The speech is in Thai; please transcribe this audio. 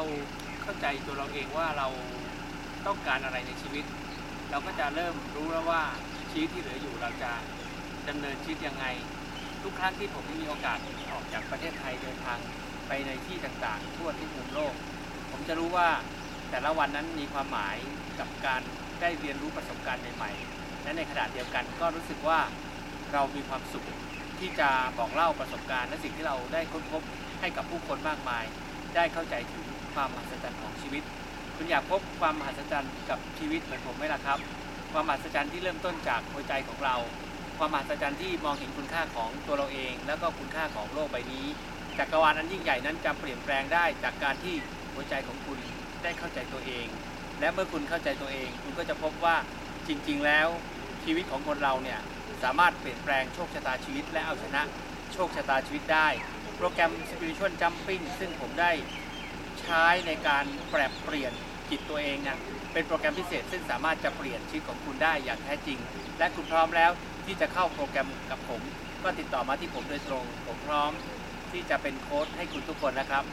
เราเข้าใจตัวเราเองว่าเราต้องการอะไรในชีวิต เราก็จะเริ่มรู้แล้วว่าชีวิตที่เหลืออยู่เราจะดำเนินชีวิตยังไง ทุกครั้งที่ผมได้มีโอกาสออกจากประเทศไทยเดินทางไปในที่ต่างๆ ทั่วทุกมุมโลก ผมจะรู้ว่าแต่ละวันนั้นมีความหมายกับการได้เรียนรู้ประสบการณ์ใหม่ๆและในขณะเดียวกันก็รู้สึกว่าเรามีความสุขที่จะบอกเล่าประสบการณ์และสิ่งที่เราได้ค้นพบให้กับผู้คนมากมาย ได้เข้าใจถึง ความมหัศจรรย์ของชีวิต คุณอยากพบความมหัศจรรย์กับชีวิตเหมือนผมไหมล่ะครับ ความมหัศจรรย์ที่เริ่มต้นจากหัวใจของเรา ความมหัศจรรย์ที่มองเห็นคุณค่าของตัวเราเอง แล้วก็คุณค่าของโลกใบนี้จักรวาลอันยิ่งใหญ่นั้นจะเปลี่ยนแปลงได้จากการที่หัวใจของคุณได้เข้าใจตัวเอง และเมื่อคุณเข้าใจตัวเอง คุณก็จะพบว่าจริง ๆ แล้วชีวิตของคนเราเนี่ยสามารถเปลี่ยนแปลงโชคชะตาชีวิตและเอาชนะโชคชะตาชีวิตได้ โปรแกรม Spiritual Jumping ซึ่งผมได้ ช้ในการแปรเปลี่ยนจิตตัวเองนะเป็นโปรแกรมพิเศษ ซึ่งสามารถจะเปลี่ยนชีวิตของคุณได้อย่างแท้จริง และคุณพร้อมแล้วที่จะเข้าโปรแกรมกับผม ก็ติดต่อมาที่ผมโดยตรง ผมพร้อมที่จะเป็นโค้ชให้คุณทุกคนนะครับ